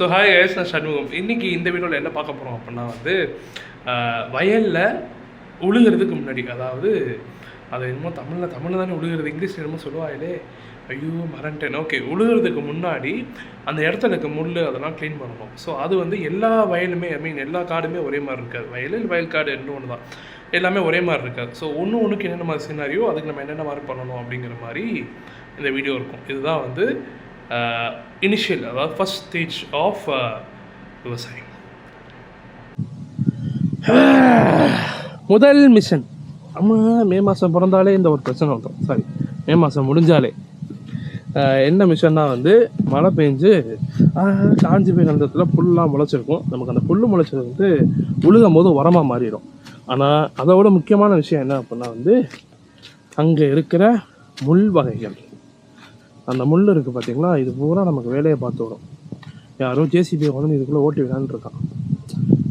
So hi guys நான் சண்முகம். இன்றைக்கி இந்த வீடியோவில் என்ன பார்க்க போகிறோம் அப்படின்னா வந்து வயலில் உழுகிறதுக்கு முன்னாடி அதாவது அது என்னமோ தமிழில் தமிழில் தானே உழுகிறது இங்கிலீஷ் என்னமோ சொல்லுவாயிலே ஐயோ மறந்துட்டேன். ஓகே உழுகிறதுக்கு முன்னாடி அந்த இடத்துல இருக்க முள் அதெல்லாம் க்ளீன் பண்ணணும். ஸோ அது வந்து எல்லா வயலுமே ஐ மீன் எல்லா காடுமே ஒரே மாதிரி இருக்காது. வயலில் வயல் காடு ரெண்டும் ஒன்று தான். எல்லாமே ஒரே மாதிரி இருக்காது. ஸோ ஒன்று ஒன்றுக்கு என்னென்ன மாதிரி சினாரியோ அதுக்கு நம்ம என்னென்ன மாதிரி பண்ணணும் அப்படிங்கிற மாதிரி இந்த வீடியோ இருக்கும். இதுதான் வந்து இனிஷியல் அதாவது ஃபர்ஸ்ட் ஸ்டேஜ் ஆஃப் விவசாயம். முதல் மிஷன் ஆமாம் மே மாதம் பிறந்தாலே இந்த ஒரு பிரச்சனை வந்துடும் சாரி மே மாதம் முடிஞ்சாலே. Uh, என்ன மிஷன்னா வந்து மழை பெஞ்சு காஞ்சி போய் கிடந்ததுல புல்லாம் முளைச்சிருக்கும். நமக்கு அந்த புல் முளைச்சது வந்து உழுகும் போது உரமாக மாறிடும். ஆனால் அதோட முக்கியமான விஷயம் என்ன அப்படின்னா வந்து அங்கே இருக்கிற முள் வகைகள். அந்த முள் இருக்குது பார்த்தீங்களா இது பூரா நமக்கு வேலையை பார்த்து வரும். யாரோ ஜேசிபியை கொண்டு வந்து இதுக்குள்ளே ஓட்டி விடான்னு இருக்கான்.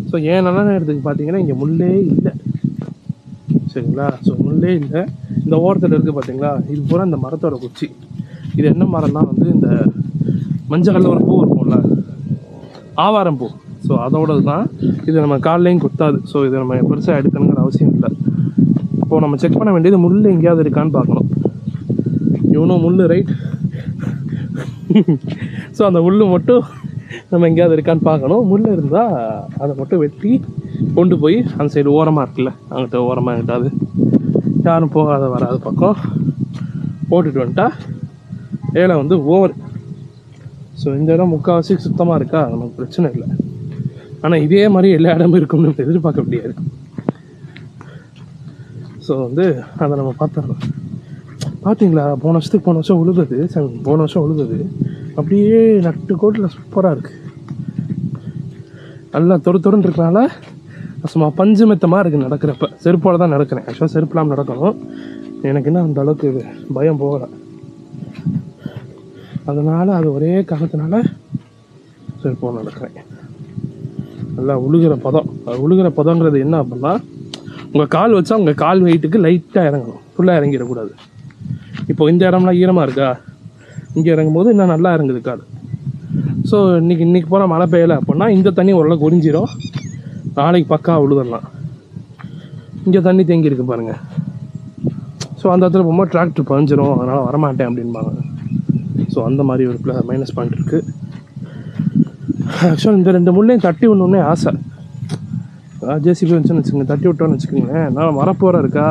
ஸோ ஏன் நல்ல நேரத்துக்கு பார்த்தீங்கன்னா இங்கே முள்ளே இல்லை. சரிங்களா? ஸோ முள்ளே இல்லை. இந்த ஓரத்தில் இருக்குது பார்த்தீங்களா இது பூரா இந்த மரத்தோட குச்சி. இது என்ன மரம்னா வந்து இந்த மஞ்சள் கல்ல ஒரு பூ இருக்கும்ல? ஆவாரம் பூ. ஸோ அதோடது தான் இது நம்ம கால்லையும் குத்தாது. ஸோ இதை நம்ம பெருசாக எடுக்கணுங்கிற அவசியம் இல்லை. இப்போது நம்ம செக் பண்ண வேண்டியது முள் எங்கேயாவது இருக்கான்னு பார்க்கணும். இவனும் முள் ரைட் ஸோ அந்த முள் மட்டும் நம்ம எங்கேயாவது இருக்கான்னு பார்க்கணும். முள் இருந்தால் அதை மட்டும் வெட்டி கொண்டு போய் அந்த சைடு ஓரமாக இருக்குல்ல அங்கிட்ட ஓரமாக எங்கிட்டாது யாரும் போகாத வராத பக்கம் போட்டுட்டு வந்துட்டா ஏழை வந்து ஓவர் ஸோ இந்த இடம் முக்கால்வாசி சுத்தமாக இருக்கா? நமக்கு பிரச்சனை இல்லை. ஆனால் இதே மாதிரி எல்லா இடமும் இருக்கும்னு எதிர்பார்க்க முடியாது ஸோ வந்து அதை நம்ம பார்த்துடலாம் பார்த்தீங்களா போன வருஷத்துக்கு போன வருஷம் உழுதது. போன வருஷம் உழுதது. அப்படியே நட்டு கோட்டில் சூப்பராக இருக்குது நல்லா தொறு தொறுன்னு இருக்கனால சும்மா பஞ்சு மெத்தமாக இருக்குது நடக்கிறப்ப. செருப்போடு தான் நடக்கிறேன். ஆக்சுவலாக செருப்புலாம் நடக்கணும். எனக்கு என்ன அந்த அளவுக்கு இது? பயம் போகலை. அதனால் அது ஒரே காரணத்தினால செருப்போட நடக்கிறேன். நல்லா உழுகிற பதம். உழுகிற பதங்கிறது என்ன அப்படின்னா உங்கள் கால் வச்சா உங்கள் கால் வெயிட்டுக்கு லைட்டாக இறங்கணும். ஃபுல்லாக இறங்கிடக்கூடாது. இப்போ இந்த இடம்லாம் ஈரமாக இருக்கா? இங்கே இறங்கும் போது இன்னும் நல்லா இறங்குது காடு. ஸோ இன்றைக்கி இன்றைக்கி போகிற மழை பெய்யலை அப்படின்னா இந்த தண்ணி ஓரளவுக்கு உறிஞ்சிரும் நாளைக்கு பக்கா உழுதலாம் இங்கே தண்ணி தேங்கி இருக்கு ஸோ அந்த இடத்துல போகும்போது டிராக்டர் பஞ்சிரும் அதனால் வரமாட்டேன் அப்படின்பாங்க. ஸோ அந்த மாதிரி ஒரு ப்ள மைனஸ் பாயிண்ட் இருக்குது ஆக்சுவலாக இந்த ரெண்டு முள்ளையும் தட்டி விடணுன்னே ஆசை. ஜேசிபி வந்துச்சுன்னு வச்சுக்கோங்க. தட்டி விட்டோன்னு வச்சுக்கோங்களேன். நான் வரப்போகிற இருக்கா?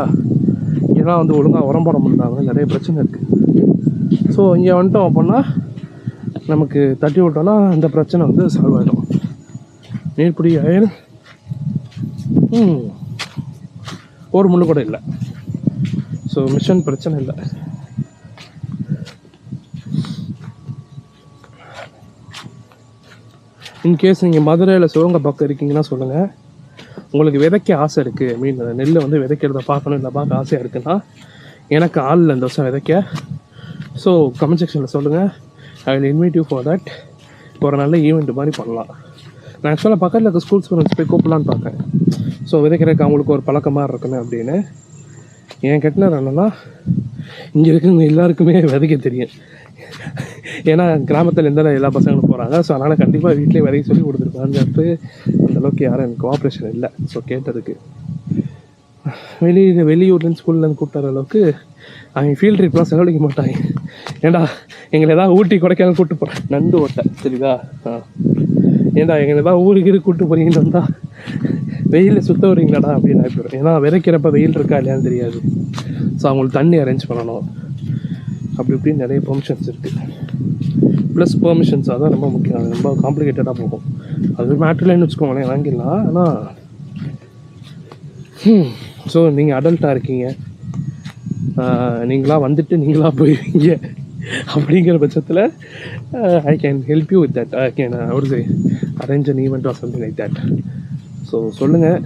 இதெல்லாம் வந்து ஒழுங்காக உரம் போட முடியல. நிறைய பிரச்சனை இருக்குது ஸோ இங்கே வந்துட்டோம் அப்படின்னா நமக்கு தட்டி விட்டோம்னா அந்த பிரச்சனை வந்து சால்வ் ஆகிடும் நீர்பிடி அயல் ஒரு முள்ளு கூட இல்லை. ஸோ மிஷன் பிரச்சனை இல்லை. இன்கேஸ் நீங்கள் மதுரையில் சிவங்க பக்கம் இருக்கீங்கன்னா சொல்லுங்கள் உங்களுக்கு விதைக்க ஆசை இருக்குது மீன் நெல்லை வந்து விதைக்கிறத பார்க்கணும் இல்லை பார்க்க ஆசையாக இருக்குன்னா எனக்கு ஆள் இல்லை இந்த வருஷம் விதைக்க. ஸோ கமெண்ட் செக்ஷனில் சொல்லுங்கள் I will invite you for that ஒரு நல்ல ஈவெண்ட் மாதிரி பண்ணலாம். நான் ஆக்சுவலாக பக்கத்தில் இருக்க ஸ்கூல் ஸ்டூடெண்ட்ஸ் போய் கூப்பிடலான்னு பார்க்கேன் ஸோ விதைக்கிறதுக்கு அவங்களுக்கு ஒரு பழக்கமாக இருக்குமே அப்படின்னு. என் கெட்டினர் என்னன்னா இங்கே இருக்கிறவங்க எல்லாருக்குமே விதைக்க தெரியும். ஏன்னா கிராமத்தில் இருந்தாலும் எல்லா பசங்களும் போகிறாங்க ஸோ அதனால் கண்டிப்பாக வீட்டிலே விதைக்க சொல்லி கொடுத்துருக்கான்னு அந்தளவுக்கு யாரும் எனக்கு கோஆப்ரேஷன் இல்லை. ஸோ கேட்டதுக்கு. வெளி வெளியூர்லேருந்து ஸ்கூல்லேருந்து கூப்பிட்டு வர அளவுக்கு அவங்க ஃபீல்ட் ட்ரிப்லாம் செலவழிக்க மாட்டாங்க. ஏண்டா எங்களை ஏதாவது ஊட்டி கொடைக்கானல் கூப்பிட்டு போகிறேன் நண்டு ஓட்டை சரிதா ஆ. ஏண்டா எங்களை ஏதாவது ஊருக்கு இருக்கு கூப்பிட்டு போகிறீங்கன்னு வந்தால் வெயிலில் சுத்த வரீங்களாடா அப்படின்னு ஆகிப்போம் ஏன்னா விதைக்கிறப்ப வெயில் இருக்கா இல்லையான்னு தெரியாது. ஸோ அவங்களுக்கு தண்ணி அரேஞ்ச் பண்ணணும். அப்படி இப்படின்னு நிறைய ஃபங்க்ஷன்ஸ் இருக்குது ப்ளஸ் பெர்மிஷன்ஸ் அதான் ரொம்ப முக்கியம். அது ரொம்ப காம்ப்ளிகேட்டடாக போகும். அது மேட்ரிலேன்னு வச்சுக்கோங்களேன் வாங்கிடலாம். ஆனால் ஸோ hmm, நீங்கள் அடல்ட்டாக இருக்கீங்க. நீங்களாக வந்துட்டு நீங்களாக போயிருவீங்க. அப்படிங்கிற பட்சத்தில் I can help you with that I can ஒரு arrange an event or something like that so சொல்லுங்கள்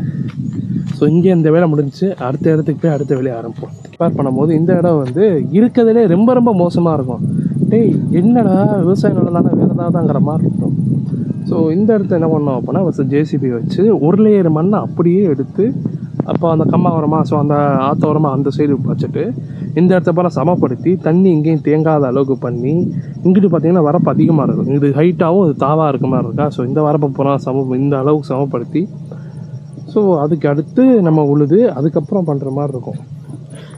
ஸோ இங்கே இந்த வேலை முடிஞ்சு அடுத்த இடத்துக்கு போய் அடுத்த வேலையை ஆரம்பிப்போம். கம்பேர் பண்ணும்போது இந்த இடம் வந்து இருக்கிறதுலே ரொம்ப ரொம்ப மோசமாக இருக்கும். டேய் என்னடா விவசாய நிலம்லாம் வேறு ஏதாவதுங்கிற மாதிரி இருக்கும். ஸோ இந்த இடத்த என்ன பண்ணோம் அப்படின்னா ஃபஸ்ட்டு ஜேசிபி வச்சு ஒரு லேயர் மண்ணை அப்படியே எடுத்து அப்போ அந்த கம்மாவரமாக ஸோ அந்த ஆத்தோரமாக அந்த சைடு வச்சுட்டு இந்த இடத்த போல் சமப்படுத்தி தண்ணி இங்கேயும் தேங்காத அளவுக்கு பண்ணி இங்கிட்டு பார்த்தீங்கன்னா வரப்பு அதிகமாக இருக்கும். இது ஹைட்டாகவும் இது தாவாக இருக்க மாதிரி இருக்கா? ஸோ இந்த வரப்பை பூரா சம இந்த அளவுக்கு சமப்படுத்தி ஸோ அதுக்கு அடுத்து நம்ம உழுது அதுக்கப்புறம் பண்ணுற மாதிரி இருக்கும்.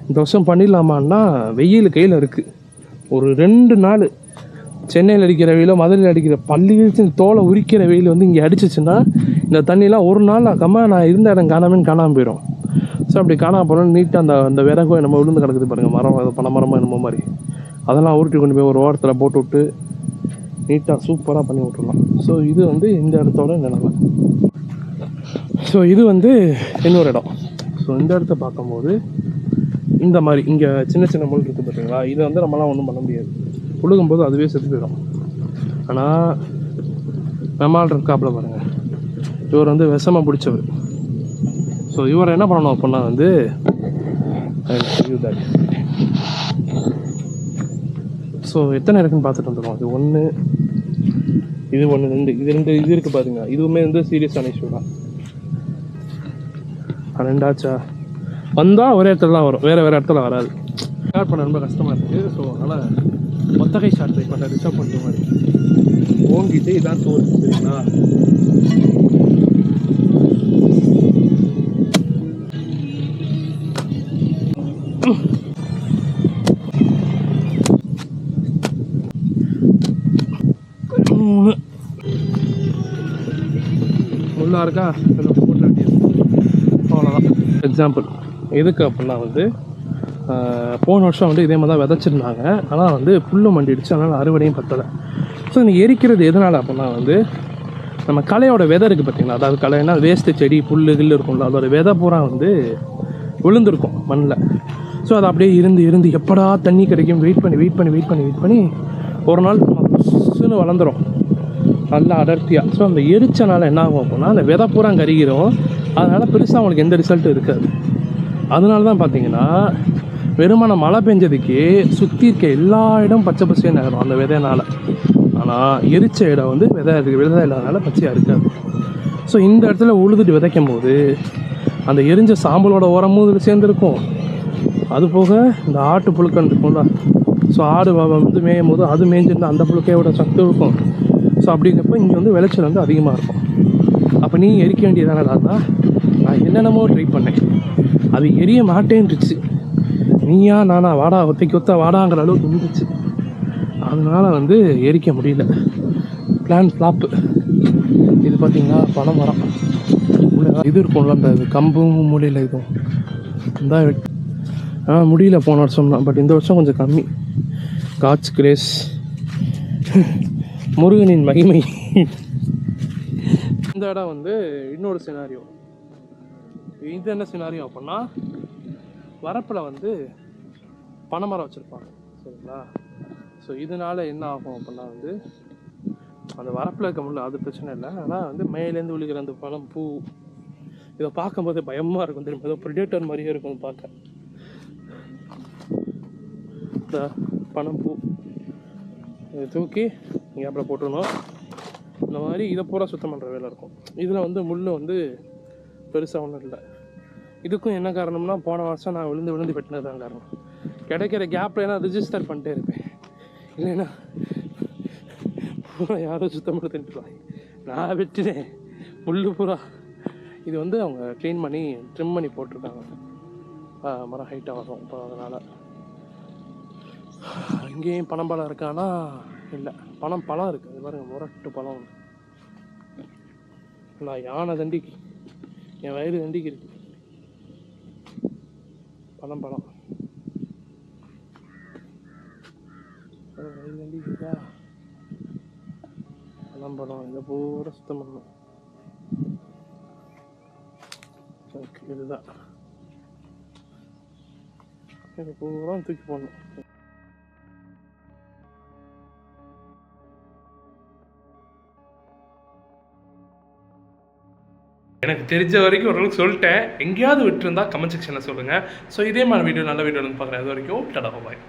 இந்த வருஷம் பண்ணிடலாமான்னா வெயில் கையில் இருக்குது ஒரு ரெண்டு நாள் சென்னையில் அடிக்கிற வெயிலோ மதுரையில் அடிக்கிற பள்ளி தோலை உரிக்கிற வெயில் வந்து இங்கே அடிச்சிச்சுன்னா இந்த தண்ணிலாம் ஒரு நாள் ஆகாமல் நான் இருந்த இடம் காணாமன்னு காணாமல் போயிடும். ஸோ அப்படி காணாம போனால் நீட்டாக அந்த அந்த விறகு நம்ம விழுந்து கிடக்குது பாருங்கள் மரம் அது பனை மரமாக என்னமோ மாதிரி. அதெல்லாம் உருட்டி கொண்டு போய் ஒரு ஓரத்தில் போட்டு விட்டு நீட்டாக சூப்பராக பண்ணி விட்ருலாம் ஸோ இது வந்து இந்த இடத்தோட நிலமை ஸோ இது வந்து இன்னொரு இடம். ஸோ இந்த இடத்த பார்க்கும்போது இந்த மாதிரி இங்கே சின்ன சின்ன முள் இருக்குது பார்த்தீங்களா இதை வந்து நம்மளாம் ஒன்றும் பண்ண முடியாது. புழுகும்போது அதுவே செத்து போயிடும். ஆனால் மெமால் இருக்காப்புல பாருங்கள் இவர் வந்து விஷமாக பிடிச்சவர். ஸோ இவர் என்ன பண்ணணும் அப்படின்னா வந்து ஸோ எத்தனை இருக்குன்னு பார்த்துட்டு வந்துடும் அது ஒன்று இது ஒன்று ரெண்டு. இது ரெண்டு இது இருக்குது பாருங்க. இதுவுமே வந்து சீரியஸான இஷ்யூ தான். ரெண்டாச்சா வந்தால் ஒரே இடத்துல தான் வரும். வேறு வேறு இடத்துல வராது. ஸ்டார்ட் பண்ண ரொம்ப கஷ்டமாக இருக்குது ஸோ அதனால் ஒத்தகை ஸ்டார்ட் ட்ரை பண்ண ரிசர்வ் பண்ணுற மாதிரி. ஓங்கிட்டு இதான் தோல் சரிங்களா? முள்ளா இருக்கா? போட்டு வேண்டியது அவ்வளோதான் எக்ஸாம்பிள் எதுக்கு அப்படின்னா வந்து போன வருஷம் வந்து இதே மாதிரி தான் விதைச்சிருந்தாங்க. ஆனால் வந்து புல்லு மண்டிடுச்சு. அதனால் அறுவடையும் பத்தலை. ஸோ இந்த எரிக்கிறது எதனால் அப்படின்னா வந்து நம்ம களையோட விதை இருக்குது பார்த்திங்களா அதாவது களைனா வேஸ்ட்டு செடி புல்லு கில் இருக்கும்ல. அதோட விதை பூரா வந்து விழுந்திருக்கும் மண்ணில் ஸோ அது அப்படியே இருந்து இருந்து எப்படா தண்ணி கிடைக்கும்? வெயிட் பண்ணி வெயிட் பண்ணி வெயிட் பண்ணி வெயிட் பண்ணி ஒரு நாள் சுன்னு வளர்ந்துடும் நல்லா அடர்த்தியாக ஸோ அந்த எரிச்சனால என்ன ஆகும் அப்படின்னா அந்த விதை பூரா கருகிரும். அதனால் பெருசாக அவங்களுக்கு எந்த ரிசல்ட்டும் இருக்காது. அதனால தான் பார்த்தீங்கன்னா வெறுமான மழை பெஞ்சதுக்கு சுற்றி இருக்க எல்லா இடம் பச்சை பச்சைன்னு நகரும் அந்த விதையினால் ஆனால் எரிச்ச இடம் வந்து விதை இருக்கு விதை இல்லாதனால பச்சையாக இருக்காது. ஸோ இந்த இடத்துல உழுதுட்டு விதைக்கும் போது அந்த எரிஞ்ச சாம்பலோட உரமும் இதில் சேர்ந்துருக்கும். அது போக இந்த ஆட்டு புழுக்கன் இருக்கும்ல ஸோ ஆடு வந்து மேயும் போது அது மேய்ஞ்சிருந்தால் அந்த புழுக்கையோட சத்து இருக்கும். ஸோ அப்படிங்கிறப்ப இங்கே வந்து விளைச்சல் வந்து அதிகமாக இருக்கும். அப்போ நீ எரிக்க வேண்டியதானடா நான் என்னென்னமோ ட்ரை பண்ணேன். அது எரிய மாட்டேன்ருச்சு நீயா நானா வாடா ஒத்தைக்கு ஒத்தா வாடாங்கிற அளவுக்கு இருந்துச்சு. அதனால் வந்து எரிக்க முடியல. பிளான் ஃப்ளாப்பு இது பார்த்திங்கன்னா பணம் மரம் இது இருக்கும்ல அந்த கம்பும் மூலையில் இதுவும் இந்த ஆ முடியல போன வருஷம் தான். பட் இந்த வருஷம் கொஞ்சம் கம்மி. காட்ஸ் கிரேஸ் முருகனின் மகிமை. இந்த இடம் வந்து இன்னொரு சினாரியோ இது என்ன சினாரியோ அப்படின்னா வரப்பில் வந்து பனைமரம் வச்சுருப்பாங்க சரிங்களா? ஸோ இதனால என்ன ஆகும் அப்படின்னா வந்து அந்த வரப்பில் இருக்க முடியல அது பிரச்சனை இல்லை. ஆனால் வந்து மேலேருந்து விழுகிற அந்த பழம் பூ இதை பார்க்கும்போது பயமாக இருக்கும் தெரியும்? ஏதோ ப்ரிடேட்டர் மாதிரியே இருக்கும் பார்க்க. இந்த பணம் பூ இதை தூக்கி கேப்பில் போட்டுடணும். இந்த மாதிரி இதை பூரா சுத்தம் பண்ணுற வேலை இருக்கும். இதில் வந்து முள் வந்து பெருசாக ஒன்றும் இல்லை. இதுக்கும் என்ன காரணம்னா போன வருஷம் நான் விழுந்து விழுந்து வெட்டினது தான் காரணம். கிடைக்கிற கேப்பில் ஏன்னா ரிஜிஸ்டர் பண்ணிட்டே இருப்பேன். இல்லைன்னா பூரா யாரும் சுத்தம் பண்ணி தின்ட்டுருவாங்க நான் வெட்டினேன். முள்ளு பூரா. இது வந்து அவங்க க்ளீன் பண்ணி ட்ரிம் பண்ணி போட்டிருக்காங்க. மரம் ஹைட்டாக வரும். இப்போ அதனால். இங்கேயும் பனம் பழம் இருக்கானா? இல்லை. பனம் பழம் இருக்குது அது பாருங்க முரட்டு பழம். நான் யானை தண்டிக்கு என் வயிறு தண்டிக்கு இருக்கு. பழம் பழம் அது வயிறு இருக்கா? பழம் இதை பூரா சுத்தம் பண்ணணும். ஓகே இதுதான். இது பூரா தூக்கி போடணும். எனக்கு தெரிஞ்ச வரைக்கும் ஓரளவுக்கு சொல்லிட்டேன். எங்கேயாவது விட்டுருந்தா கமெண்ட் செக்ஷனில் சொல்லுங்கள் ஸோ இதே மாதிரி வீடியோ நல்ல வீடியோ பார்க்குறேன். அது வரைக்கும் டடா பாய்